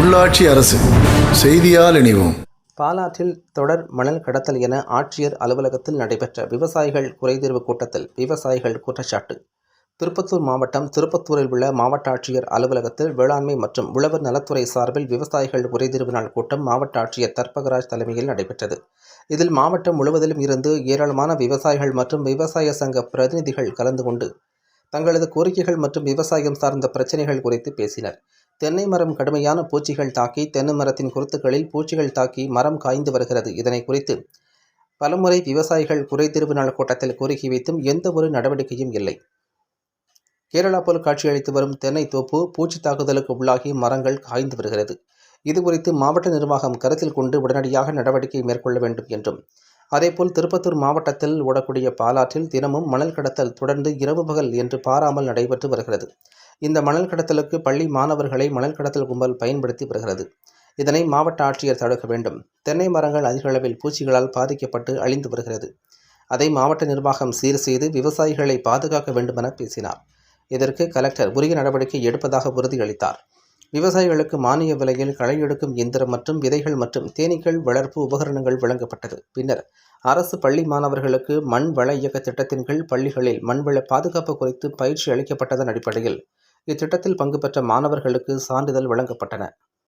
உள்ளாட்சி அரசு. செய்தியால் இணைவோம். பாலாற்றில் தொடர் மணல் கடத்தல் என ஆட்சியர் அலுவலகத்தில் நடைபெற்ற விவசாயிகள் குறைதீர்வு கூட்டத்தில் விவசாயிகள் குற்றச்சாட்டு. திருப்பத்தூர் மாவட்டம் திருப்பத்தூரில் உள்ள மாவட்ட ஆட்சியர் அலுவலகத்தில் வேளாண்மை மற்றும் உழவர் நலத்துறை சார்பில் விவசாயிகள் குறைதீர்வு நாள் கூட்டம் மாவட்ட ஆட்சியர் தர்பகராஜ் தலைமையில் நடைபெற்றது. இதில் மாவட்டம் முழுவதிலும் இருந்து ஏராளமான விவசாயிகள் மற்றும் விவசாய சங்க பிரதிநிதிகள் கலந்து கொண்டு தங்களது கோரிக்கைகள் மற்றும் விவசாயம் சார்ந்த பிரச்சனைகள் குறித்து பேசினர். தென்னை மரம் கடுமையான பூச்சிகள் தாக்கி தென்னை மரத்தின் குருத்துக்களில் பூச்சிகள் தாக்கி மரம் காய்ந்து வருகிறது. இதனை குறித்து பலமுறை விவசாயிகள் குறைதீர்வு நாள் கூட்டத்தில் கூறுகி வைத்தும் எந்த ஒரு நடவடிக்கையும் இல்லை. கேரளா போல் காட்சியளித்து வரும் தென்னை தோப்பு பூச்சி தாக்குதலுக்கு உள்ளாகி மரங்கள் காய்ந்து வருகிறது. இது குறித்து மாவட்ட நிர்வாகம் கருத்தில் கொண்டு உடனடியாக நடவடிக்கை மேற்கொள்ள வேண்டும் என்றும் அதேபோல் திருப்பத்தூர் மாவட்டத்தில் ஓடக்கூடிய பாலாற்றில் தினமும் மணல் கடத்தல் தொடர்ந்து இரவு பகல் என்று பாராமல் நடைபெற்று வருகிறது. இந்த மணல் கடத்தலுக்கு பள்ளி மாணவர்களை மணல் கடத்தல் கும்பல் பயன்படுத்தி வருகிறது. இதனை மாவட்ட ஆட்சியர் தடுக்க வேண்டும். தென்னை மரங்கள் அதிக அளவில் பூச்சிகளால் பாதிக்கப்பட்டு அழிந்து வருகிறது. அதை மாவட்ட நிர்வாகம் சீர் செய்து விவசாயிகளை பாதுகாக்க வேண்டுமென பேசினார். இதற்கு கலெக்டர் உரிய நடவடிக்கை எடுப்பதாக உறுதியளித்தார். விவசாயிகளுக்கு மானிய விலையில் களை எடுக்கும் இயந்திரம் மற்றும் விதைகள் மற்றும் தேனீக்கள் வளர்ப்பு உபகரணங்கள் வழங்கப்பட்டது. பின்னர் அரசு பள்ளி மாணவர்களுக்கு மண் வள இயக்க திட்டத்தின் கீழ் பள்ளிகளில் மண்வள பாதுகாப்பு குறித்து பயிற்சி அளிக்கப்பட்டதன் அடிப்படையில் இத்திட்டத்தில் பங்கு பெற்ற மாணவர்களுக்கு சான்றிதழ் வழங்கப்பட்டன.